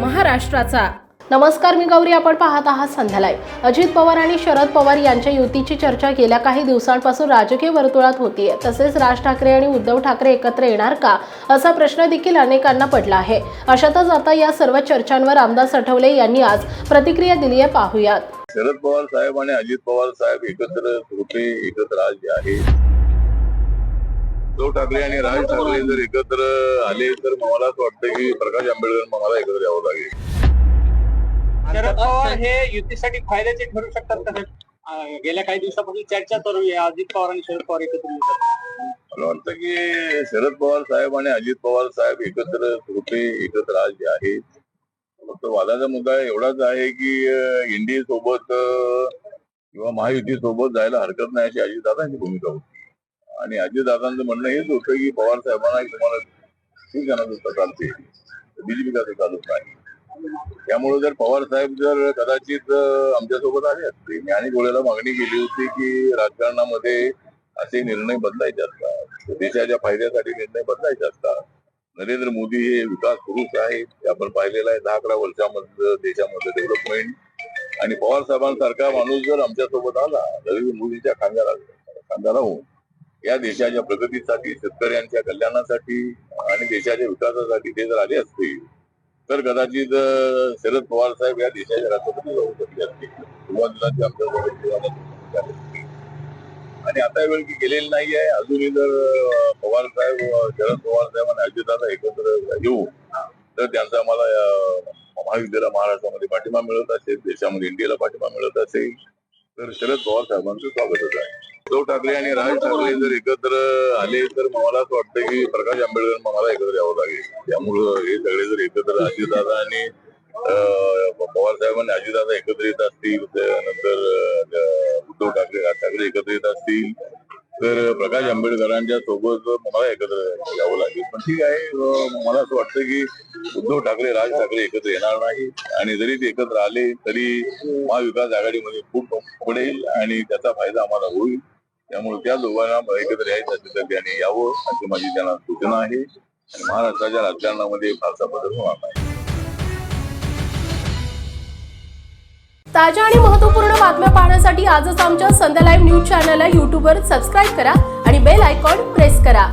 महाराष्ट्राचा. नमस्कार मी गौरी. आपण पाहत आहात संध्यालाय अजित पवार आणि शरद पवार यांच्या युतीची चर्चा गेल्या काही दिवसांपासून राजकीय वर्तुळात होतीये. तसेच राज ठाकरे आणि उद्धव ठाकरे एकत्र येणार का असा प्रश्न देखील अनेकांना पडला आहे. अशातच आता या सर्व चर्चांवर आमदार सठवले यांनी आज प्रतिक्रिया दिली आहे. पाहुयात. शरद पवार साहेब आणि अजित पवार साहेब एकत्र होते एकत्र आज जे आहे. उद्धव ठाकरे आणि राज ठाकरे जर एकत्र आले तर मला असं वाटतं की प्रकाश आंबेडकर मला एकत्र यावं लागेल. शरद पवार हे युतीसाठी फायद्याचे ठरू शकतात का गेल्या काही दिवसापासून चर्चा चालू आहे अजित पवार आणि शरद पवार एकत्र येतात मला वाटतं की शरद पवार साहेब आणि अजित पवार साहेब एकत्र होते एकत्र आज जे आहे फक्त वादाचा मुद्दा एवढाच आहे की एनडीए सोबत किंवा महायुती सोबत जायला हरकत नाही अशी अजितदादांची भूमिका होती. आणि अजितदादांचं म्हणणं हेच होतं की पवार साहेबांना तुम्हाला ठीक आहे चालते बीजेपी चालत नाही. त्यामुळे जर पवार साहेब जर कदाचित आमच्यासोबत आले असते. मी आणि गोळ्याला मागणी केली होती की राजकारणामध्ये असे निर्णय बदलायचे असतात. देशाच्या फायद्यासाठी निर्णय बदलायचे असतात. नरेंद्र मोदी हे विकास पुरुष आहेत. आपण पाहिलेलं आहे. दहा अकरा वर्षामध्ये देशामध्ये डेव्हलपमेंट आणि पवार साहेबांसारखा माणूस जर आमच्यासोबत आला नरेंद्र मोदीच्या खांद्याला खांद्याला होऊन या देशाच्या प्रगतीसाठी शेतकऱ्यांच्या कल्याणासाठी आणि देशाच्या विकासासाठी ते जर आले असतील तर कदाचित शरद पवार साहेब या देशाचे राष्ट्रपती जाऊ शकले असते सुरुवातीला आमच्या आणि आता वेळ की गेलेली नाही आहे अजूनही जर पवार साहेब शरद पवार साहेब आणि अजितदादा एकत्र येऊ तर त्यांचा आम्हाला महाविद्यालय महाराष्ट्रामध्ये पाठिंबा मिळत असेल देशामध्ये इंडियाला पाठिंबा मिळत असेल. तर शरद पवार साहेबांचं स्वागतच आहे. उद्धव ठाकरे आणि राज ठाकरे जर एकत्र आले तर मला असं वाटतं की प्रकाश आंबेडकर मला एकत्र यावं लागेल. त्यामुळं हे सगळे जर एकत्र अजितदादा आणि पवार साहेब आणि अजितदादा एकत्र येत असतील त्यानंतर उद्धव ठाकरे राज ठाकरे एकत्र येत असतील तर प्रकाश आंबेडकरांच्या सोबत मला एकत्र यावं लागेल. पण ठीक आहे मला असं वाटतं की उद्धव ठाकरे राज ठाकरे एकत्र येणार नाही. आणि जरी ते एकत्र आले तरी महाविकास आघाडीमध्ये खूप पडेल आणि त्याचा फायदा आम्हाला होईल. त्यामुळे त्या दोघांना एकत्र यायचं असेल त्यांनी यावं अशी माझी त्यांना सूचना आहे. आणि महाराष्ट्राच्या राजकारणामध्ये फारसा बदल होणार नाही. ताज्या आणि महत्त्वपूर्ण बातम्या पाहण्यासाठी आजच आमच्या संध्या लाईव्ह न्यूज चॅनलला युट्यूबवर सबस्क्राईब करा आणि बेल आयकॉन प्रेस करा.